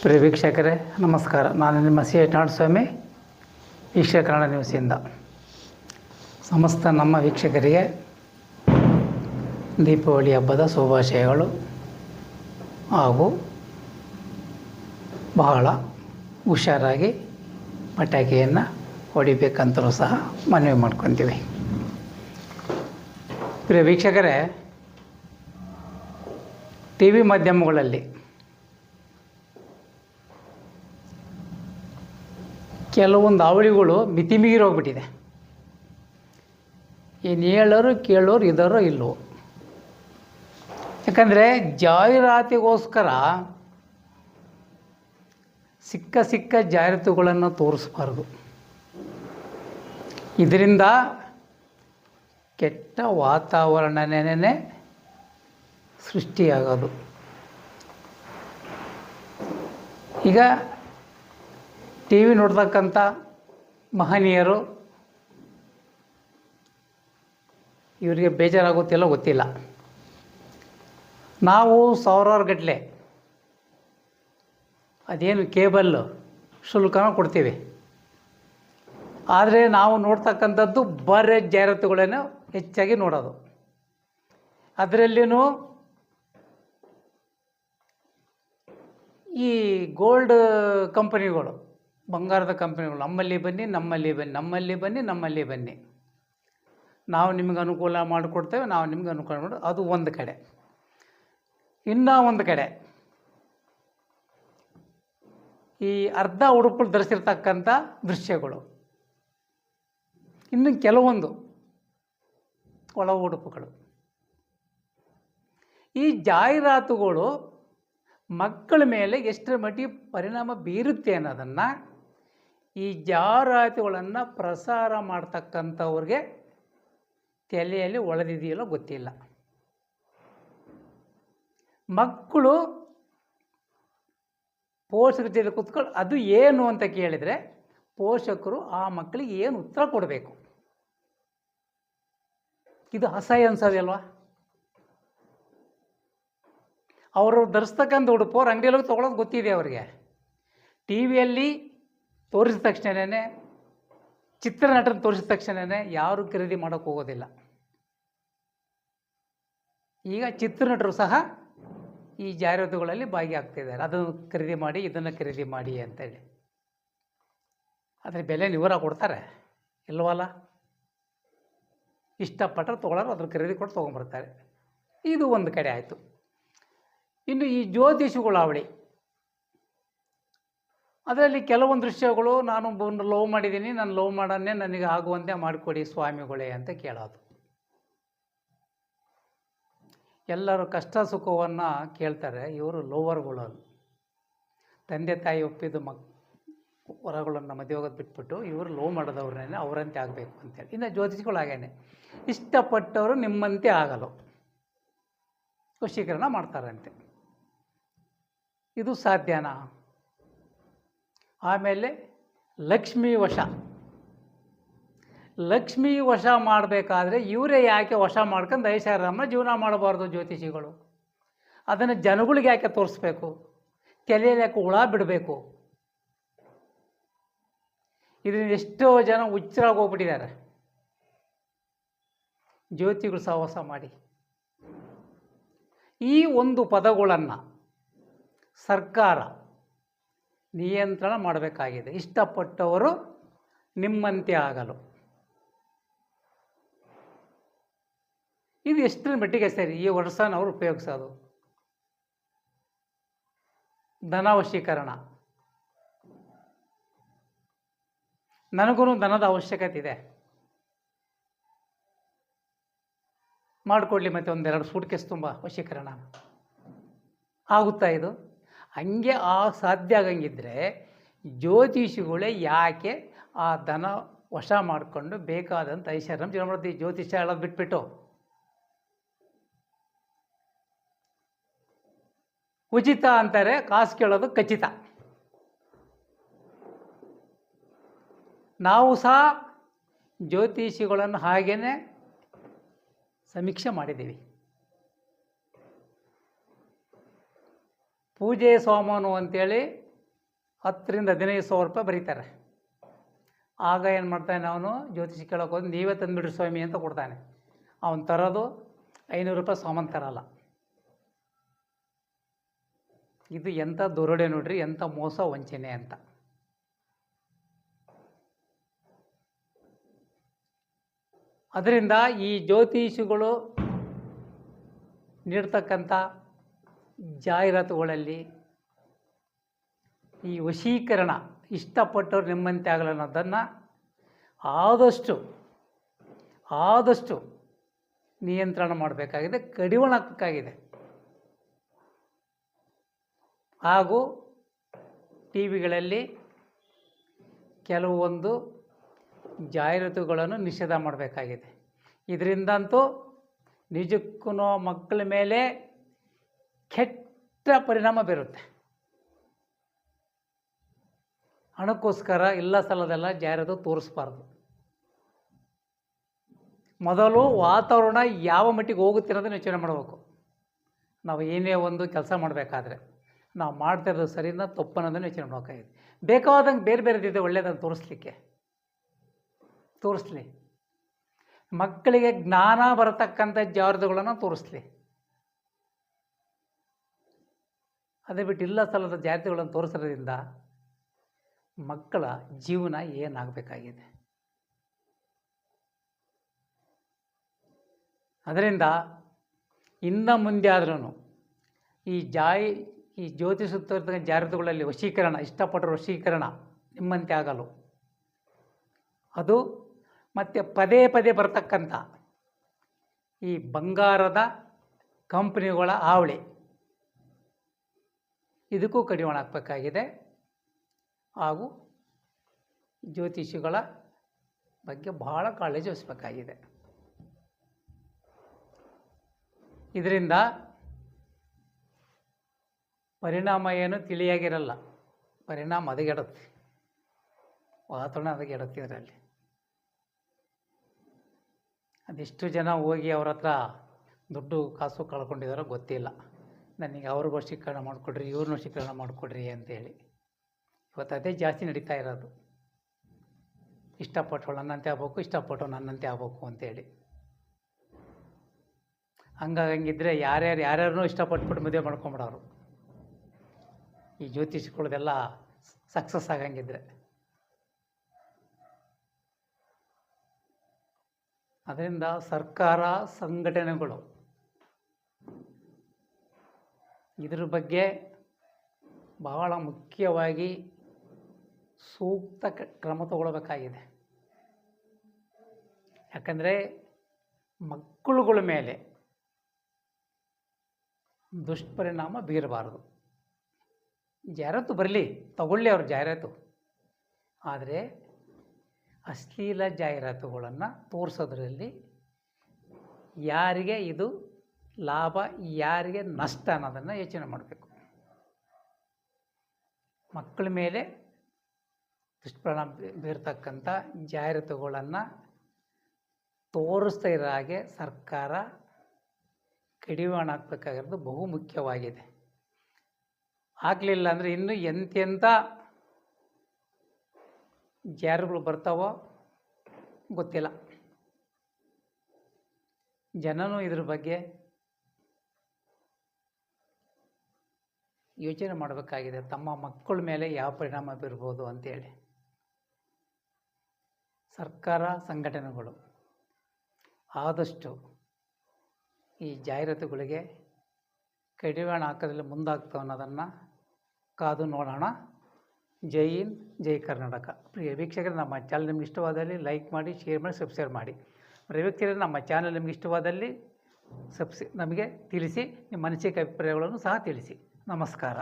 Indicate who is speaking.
Speaker 1: ಪ್ರಿಯ ವೀಕ್ಷಕರೇ, ನಮಸ್ಕಾರ. ನಾನು ನಿಮ್ಮ ಸಿ ಎ ಸ್ವಾಮಿ ಈಶ್ವರ ಕನ್ನಡ ನ್ಯೂಸಿಂದ ಸಮಸ್ತ ನಮ್ಮ ವೀಕ್ಷಕರಿಗೆ ದೀಪಾವಳಿ ಹಬ್ಬದ ಶುಭಾಶಯಗಳು ಹಾಗೂ ಬಹಳ ಹುಷಾರಾಗಿ ಪಟಾಕಿಯನ್ನು ಹೊಡಿಬೇಕಂತಲೂ ಸಹ ಮನವಿ ಮಾಡ್ಕೊತೀವಿ. ಪ್ರಿಯ ವೀಕ್ಷಕರೇ, ಟಿ ವಿ ಮಾಧ್ಯಮಗಳಲ್ಲಿ ಕೆಲವೊಂದು ಅವಳಿಗಳು ಮಿತಿ ಮೀರಿ ಹೋಗ್ಬಿಟ್ಟಿದೆ ಏನು ಹೇಳೋರು ಕೇಳೋರು ಇದ್ದಾರೋ ಇಲ್ಲವೋ? ಯಾಕಂದರೆ ಜಾಹೀರಾತಿಗೋಸ್ಕರ ಸಿಕ್ಕ ಸಿಕ್ಕ ಜಾಹೀರಾತುಗಳನ್ನು ತೋರಿಸ್ಬಾರ್ದು. ಇದರಿಂದ ಕೆಟ್ಟ ವಾತಾವರಣನೇ ಸೃಷ್ಟಿಯಾಗೋದು. ಈಗ ಟಿ ವಿ ನೋಡ್ತಕ್ಕಂಥ ಮಹನೀಯರು, ಇವರಿಗೆ ಬೇಜಾರಾಗುತ್ತಿಲ್ಲ ಗೊತ್ತಿಲ್ಲ. ನಾವು ಸಾವಿರಾರು ಗಟ್ಟಲೆ ಅದೇನು ಕೇಬಲ್ ಶುಲ್ಕನ ಕೊಡ್ತೀವಿ. ಆದರೆ ನಾವು ನೋಡ್ತಕ್ಕಂಥದ್ದು ಬರೇ ಜಾಹೀರಾತುಗಳನ್ನು ಹೆಚ್ಚಾಗಿ ನೋಡೋದು. ಅದರಲ್ಲಿಯೂ ಈ ಗೋಲ್ಡ್ ಕಂಪನಿಗಳು ಬಂಗಾರದ ಕಂಪ್ನಿಗಳು, ನಮ್ಮಲ್ಲಿ ಬನ್ನಿ ನಮ್ಮಲ್ಲಿ ಬನ್ನಿ ನಮ್ಮಲ್ಲಿ ಬನ್ನಿ ನಮ್ಮಲ್ಲಿ ಬನ್ನಿ. ನಾವು ನಿಮ್ಗೆ ಅನುಕೂಲ ಮಾಡಿಕೊಡ್ತೇವೆ, ನಾವು ನಿಮ್ಗೆ ಅನುಕೂಲ ಮಾಡಿ ಅದು ಒಂದು ಕಡೆ. ಇನ್ನೂ ಒಂದು ಕಡೆ. ಈ ಅರ್ಧ ಉಡುಪುಗಳು ಧರಿಸಿರ್ತಕ್ಕಂಥ ದೃಶ್ಯಗಳು. ಇನ್ನು ಕೆಲವೊಂದು ಒಳ ಉಡುಪುಗಳು. ಈ ಜಾಹೀರಾತುಗಳು ಮಕ್ಕಳ ಮೇಲೆ ಎಷ್ಟರ ಮಟ್ಟಿಗೆ ಪರಿಣಾಮ ಬೀರುತ್ತೆ ಅನ್ನೋದನ್ನು ಈ ಜಾಹೀರಾತುಗಳನ್ನು ಪ್ರಸಾರ ಮಾಡ್ತಕ್ಕಂಥವ್ರಿಗೆ ತಲೆಯಲ್ಲಿ ಒಳದಿದೆಯಲ್ಲೋ ಗೊತ್ತಿಲ್ಲ. ಮಕ್ಕಳು ಪೋಷಕರ ಜೊತೆ ಕೂತ್ಕೊಂಡು ಅದು ಏನು ಅಂತ ಕೇಳಿದರೆ ಪೋಷಕರು ಆ ಮಕ್ಕಳಿಗೆ ಏನು ಉತ್ತರ ಕೊಡಬೇಕು? ಇದು ಅಸಹ್ಯ ಅನ್ಸೋದಲ್ವಾ ಅವರು ಧರಿಸ್ತಕ್ಕಂಥ ಉಡುಪು ಅವ್ರ ಅಂಗಡಿಯಲ್ಲಿ ತೊಗೊಳೋದು ಗೊತ್ತಿದೆ ಅವರಿಗೆ. ಟಿ ವಿಯಲ್ಲಿ ತೋರಿಸಿದ ತಕ್ಷಣವೇ ಚಿತ್ರನಟನ ತೋರಿಸಿದ ತಕ್ಷಣನೇ ಯಾರು ಖರೀದಿ ಮಾಡೋಕ್ಕೆ ಹೋಗೋದಿಲ್ಲ. ಈಗ ಚಿತ್ರನಟರು ಸಹ ಈ ಜಾಹೀರಾತುಗಳಲ್ಲಿ ಭಾಗಿಯಾಗ್ತಿದ್ದಾರೆ. ಅದನ್ನು ಖರೀದಿ ಮಾಡಿ, ಇದನ್ನು ಖರೀದಿ ಮಾಡಿ ಅಂತೇಳಿ. ಆದರೆ ಬೆಲೆ ವಿವರ ಕೊಡ್ತಾರೆ. ಇಲ್ವಲ್ಲ? ಇಷ್ಟಪಟ್ಟರೆ ತೊಗೊಳ್ಳೋರು ಅದನ್ನು ಖರೀದಿ ಕೊಟ್ಟು ತೊಗೊಂಬರ್ತಾರೆ ಇದು ಒಂದು ಕಡೆ ಆಯಿತು. ಇನ್ನು ಈ ಜ್ಯೋತಿಷಿಗಳ ಅವಳಿ ಅದರಲ್ಲಿ ಕೆಲವೊಂದು ದೃಶ್ಯಗಳು ನಾನು ಲವ್ ಮಾಡಿದ್ದೀನಿ, ನಾನು ಲವ್ ಮಾಡೋನ್ನೇ ನನಗೆ ಆಗುವಂತೆ ಮಾಡಿಕೊಡಿ ಸ್ವಾಮಿಗಳೇ ಅಂತ ಕೇಳೋದು. ಎಲ್ಲರೂ ಕಷ್ಟ ಸುಖವನ್ನು ಕೇಳ್ತಾರೆ, ಇವರು ಲೋವರ್ಗಳು ತಂದೆ ತಾಯಿ ಒಪ್ಪಿದ ಮಕ್ ಹೊರಗಳನ್ನು ಮದುವೆ ಹೋಗೋದು ಬಿಟ್ಬಿಟ್ಟು ಇವರು ಲವ್ ಮಾಡೋದವ್ರನ್ನೇ ಅವರಂತೆ ಆಗಬೇಕು ಅಂತೇಳಿ. ಇನ್ನು ಜ್ಯೋತಿಷಿಗಳು ಹಾಗೇನೆ ಇಷ್ಟಪಟ್ಟವರು ನಿಮ್ಮಂತೆ ಆಗಲು. ವಶೀಕರಣ ಮಾಡ್ತಾರಂತೆ. ಇದು ಸಾಧ್ಯನಾ? ಆಮೇಲೆ ಲಕ್ಷ್ಮೀ ವಶ. ಲಕ್ಷ್ಮೀ ವಶ ಮಾಡಬೇಕಾದ್ರೆ ಇವರೇ ಯಾಕೆ ವಶ ಮಾಡ್ಕೊಂಡು ಐಷಾರಾಮ ಜೀವನ ಮಾಡಬಾರ್ದು ಜ್ಯೋತಿಷಿಗಳು. ಅದನ್ನು ಜನಗಳಿಗೆ ಯಾಕೆ ತೋರಿಸ್ಬೇಕು? ತಲೆಯಲ್ಲಿ ಯಾಕೆ ಹುಳ ಬಿಡಬೇಕು? ಇದರಿಂದ ಎಷ್ಟೋ ಜನ ಹುಚ್ಚರಾಗಿ ಹೋಗ್ಬಿಟ್ಟಿದ್ದಾರೆ. ಜ್ಯೋತಿಗಳು ಸಹವಾಸ ಮಾಡಿ. ಈ ಒಂದು ಪದಗಳನ್ನು ಸರ್ಕಾರ ನಿಯಂತ್ರಣ ಮಾಡಬೇಕಾಗಿದೆ. ಇಷ್ಟಪಟ್ಟವರು ನಿಮ್ಮಂತೆ ಆಗಲು. ಇದು ಎಷ್ಟರ ಮಟ್ಟಿಗೆ ಸರಿ? ಈ ವರ್ಷನವರು ಉಪಯೋಗಿಸೋದು. ಧನವಶೀಕರಣ. ನನಗೂ ಧನದ ಅವಶ್ಯಕತೆ ಇದೆ. ಮಾಡಿಕೊಡ್ಲಿ ಮತ್ತೆ ಒಂದೆರಡು ಸೂಟ್ ಕೇಸ್ ತುಂಬ ವಶೀಕರಣ ಆಗುತ್ತಾ ಇದು? ಹಂಗೆ ಆ ಸಾಧ್ಯ ಆಗಂಗಿದ್ರೆ ಜ್ಯೋತಿಷಿಗಳೇ ಯಾಕೆ ಆ ದನ ವಶ ಮಾಡಿಕೊಂಡು ಬೇಕಾದಂಥ ಐಶ್ವರ್ಯ ಜೀವನ ಮಾಡ್ತೀವಿ ಜ್ಯೋತಿಷ ಹೇಳೋದು ಬಿಟ್ಬಿಟ್ಟು. ಉಚಿತ ಅಂತಾರೆ, ಕಾಸು ಕೇಳೋದು ಖಚಿತ. ನಾವು ಸಹ ಜ್ಯೋತಿಷಿಗಳನ್ನು ಹಾಗೇ ಸಮೀಕ್ಷೆ ಮಾಡಿದ್ದೀವಿ. ಪೂಜೆ ಸಾಮಾನು ಅಂತೇಳಿ ಹತ್ತರಿಂದ ಹದಿನೈದು ಸಾವಿರ ರೂಪಾಯಿ ಬರೀತಾರೆ. ಆಗ ಏನು ಮಾಡ್ತಾನೆ ಅವನು, ಜ್ಯೋತಿಷಿ ಕೇಳೋಕೆ ಹೋದ್ರೆ ನೀವೇ ತಂದುಬಿಡ್ರಿ ಸ್ವಾಮಿ ಅಂತ ಕೊಡ್ತಾನೆ. ಅವನು ತರೋದು ಐನೂರು ರೂಪಾಯಿ ಸಾಮಾನು ತರಲ್ಲ. ಇದು ಎಂಥ ದುರುಡೆ ನೋಡ್ರಿ ಎಂಥ ಮೋಸ ವಂಚನೆ ಅಂತ. ಅದರಿಂದ ಈ ಜ್ಯೋತಿಷಿಗಳು ನೀಡ್ತಕ್ಕಂಥ ಜಾಹೀರಾತುಗಳಲ್ಲಿ ಈ ವಶೀಕರಣ ಇಷ್ಟಪಟ್ಟವ್ರು ನಿಮ್ಮಂತೆ ಆಗಲ್ಲ ಅನ್ನೋದನ್ನು ಆದಷ್ಟು ಆದಷ್ಟು ನಿಯಂತ್ರಣ ಮಾಡಬೇಕಾಗಿದೆ, ಕಡಿವಣಕ್ಕಾಗಿದೆ. ಹಾಗೂ ಟಿ ವಿಗಳಲ್ಲಿ ಕೆಲವೊಂದು ಜಾಹೀರಾತುಗಳನ್ನು ನಿಷೇಧ ಮಾಡಬೇಕಾಗಿದೆ. ಇದರಿಂದಂತೂ ನಿಜಕ್ಕೂ ಮಕ್ಕಳ ಮೇಲೆ ಕೆಟ್ಟ ಪರಿಣಾಮ ಬೀರುತ್ತೆ. ಹಣಕ್ಕೋಸ್ಕರ ಇಲ್ಲ ಸಲದೆಲ್ಲ ಜಾಹೀರಾತು ತೋರಿಸ್ಬಾರ್ದು. ಮೊದಲು ವಾತಾವರಣ ಯಾವ ಮಟ್ಟಿಗೆ ಹೋಗುತ್ತೆ ಯೋಚನೆ ಮಾಡಬೇಕು. ನಾವು ಏನೇ ಒಂದು ಕೆಲಸ ಮಾಡಬೇಕಾದ್ರೆ ನಾವು ಮಾಡ್ತಾ ಇರೋದು ಸರಿನ ತಪ್ಪು ಅನ್ನೋದನ್ನ ಯೋಚನೆ ಮಾಡಬೇಕಾಗಿದೆ. ಬೇಕಾದಂಗೆ ಬೇರೆ ಬೇರೆದಿದೆ ಒಳ್ಳೆಯದನ್ನು ತೋರಿಸ್ಲಿಕ್ಕೆ. ತೋರಿಸ್ಲಿ. ಮಕ್ಕಳಿಗೆ ಜ್ಞಾನ ಬರತಕ್ಕಂಥ ಜಾರದುಗಳನ್ನು ತೋರಿಸ್ಲಿ. ಅದೇ ಬಿಟ್ಟು ಇಲ್ಲ ಸಲ್ಲದ ಜಾತಿಗಳನ್ನು ತೋರಿಸೋದ್ರಿಂದ ಮಕ್ಕಳ ಜೀವನ ಏನಾಗಬೇಕಾಗಿದೆ? ಅದರಿಂದ ಇನ್ನು ಮುಂದೆ ಆದ್ರೂ ಈ ಜಾಯಿ, ಈ ಜ್ಯೋತಿಷಿರ್ತಕ್ಕಂಥ ಜಾಹೀರಾತುಗಳಲ್ಲಿ ವಶೀಕರಣ ಇಷ್ಟಪಟ್ಟರು ವಶೀಕರಣ ನಿಮ್ಮಂತೆ ಆಗಲು. ಅದು ಮತ್ತು ಪದೇ ಪದೇ ಬರ್ತಕ್ಕಂಥ ಈ ಬಂಗಾರದ ಕಂಪ್ನಿಗಳ ಹಾವಳಿ. ಇದಕ್ಕೂ ಕಡಿವಾಣ ಹಾಕಬೇಕಾಗಿದೆ. ಹಾಗೂ ಜ್ಯೋತಿಷಿಗಳ ಬಗ್ಗೆ ಬಹಳ ಕಾಳಜಿ ವಹಿಸಬೇಕಾಗಿದೆ. ಇದರಿಂದ ಪರಿಣಾಮ ಏನು ತಿಳಿಯಾಗಿರಲ್ಲ. ಪರಿಣಾಮ ಅದಗೆಡತ್ತೆ ವಾತಾವರಣ ಅದಗೆಡತ್ತೆ ಇದರಲ್ಲಿ. ಅದೆಷ್ಟು ಜನ ಹೋಗಿ ಅವ್ರ ಹತ್ರ ದುಡ್ಡು ಕಾಸು ಕಳ್ಕೊಂಡಿದಾರೋ ಗೊತ್ತಿಲ್ಲ. ನನಗೆ ಅವ್ರಿಗೂ ಶಿಕ್ಷಣ ಮಾಡಿಕೊಡ್ರಿ, ಇವ್ರನ್ನೂ ಶಿಕ್ಷಣ ಮಾಡಿಕೊಡ್ರಿ ಅಂತೇಳಿ. ಇವತ್ತು ಅದೇ ಜಾಸ್ತಿ ನಡೀತಾ ಇರೋದು. ಇಷ್ಟಪಟ್ಟವಳು ನನ್ನಂತೆ ಆಗ್ಬೇಕು, ಇಷ್ಟಪಟ್ಟು ನನ್ನಂತೆ ಆಗ್ಬೇಕು ಅಂತೇಳಿ. ಹಂಗಾಗಂಗಿದ್ರೆ ಯಾರ್ಯಾರು, ಯಾರ್ಯಾರನ್ನೂ ಇಷ್ಟಪಟ್ಬಿಟ್ಟು ಮದುವೆ ಮಾಡ್ಕೊಂಬಿಡೋರು. ಈ ಜ್ಯೋತಿಷ್ಗಳದೆಲ್ಲ ಸಕ್ಸಸ್ ಆಗಂಗಿದ್ರೆ. ಅದರಿಂದ ಸರ್ಕಾರ, ಸಂಘಟನೆಗಳು ಇದ್ರ ಬಗ್ಗೆ ಬಹಳ ಮುಖ್ಯವಾಗಿ ಸೂಕ್ತ ಕ್ರಮ ತಗೊಳ್ಬೇಕಾಗಿದೆ. ಯಾಕಂದರೆ ಮಕ್ಕಳುಗಳ ಮೇಲೆ ದುಷ್ಪರಿಣಾಮ ಬೀರಬಾರದು. ಜಾಹೀರಾತು ಬರಲಿ, ತಗೊಳ್ಳಿ ಅವ್ರ ಜಾಹೀರಾತು. ಆದರೆ ಅಶ್ಲೀಲ ಜಾಹೀರಾತುಗಳನ್ನು ತೋರಿಸೋದ್ರಲ್ಲಿ ಯಾರಿಗೆ ಇದು ಲಾಭ ಯಾರಿಗೆ ನಷ್ಟ ಅನ್ನೋದನ್ನು ಯೋಚನೆ ಮಾಡಬೇಕು. ಮಕ್ಕಳ ಮೇಲೆ ದುಷ್ಪರಿಣಾಮ ಬೀರ್ತಕ್ಕಂಥ ಜಾಹೀರಾತುಗಳನ್ನು ತೋರಿಸ್ತಾ ಇರೋ ಹಾಗೆ ಸರ್ಕಾರ ಕಡಿವಾಣ ಹಾಕ್ಬೇಕಾಗಿರೋದು ಬಹು ಮುಖ್ಯವಾಗಿದೆ. ಆಗಲಿಲ್ಲ ಅಂದರೆ ಇನ್ನೂ ಎಂತೆಂಥ ಜಾರುಗಳು ಬರ್ತಾವೋ ಗೊತ್ತಿಲ್ಲ. ಜನನೂ ಇದ್ರ ಬಗ್ಗೆ ಯೋಚನೆ ಮಾಡಬೇಕಾಗಿದೆ. ತಮ್ಮ ಮಕ್ಕಳ ಮೇಲೆ ಯಾವ ಪರಿಣಾಮ ಬೀರ್ಬೋದು ಅಂತೇಳಿ. ಸರ್ಕಾರ, ಸಂಘಟನೆಗಳು ಆದಷ್ಟು ಈ ಜಾಹೀರಾತುಗಳಿಗೆ ಕಡಿವಾಣ ಹಾಕೋದ್ರಲ್ಲಿ ಮುಂದಾಗ್ತವೆ ಅನ್ನೋದನ್ನು ಕಾದು ನೋಡೋಣ. ಜೈ ಇನ್ ಜೈ ಕರ್ನಾಟಕ. ಪ್ರಿಯ ವೀಕ್ಷಕರು, ನಮ್ಮ ಚಾನಲ್ ನಿಮ್ಗೆ ಇಷ್ಟವಾದಲ್ಲಿ ಲೈಕ್ ಮಾಡಿ ಶೇರ್ ಮಾಡಿ ಸಬ್ಸ್ಕ್ರೈಬ್ ಮಾಡಿ. ಪ್ರಿಯ ವೀಕ್ಷಕರೇ, ನಮ್ಮ ಚಾನಲ್ ನಿಮ್ಗೆ ಇಷ್ಟವಾದಲ್ಲಿ ಸಬ್ಸ್ ನಮಗೆ ತಿಳಿಸಿ, ನಿಮ್ಮ ಅನಿಸಿಕೆ, ಅಭಿಪ್ರಾಯಗಳನ್ನು ಸಹ ತಿಳಿಸಿ. ನಮಸ್ಕಾರ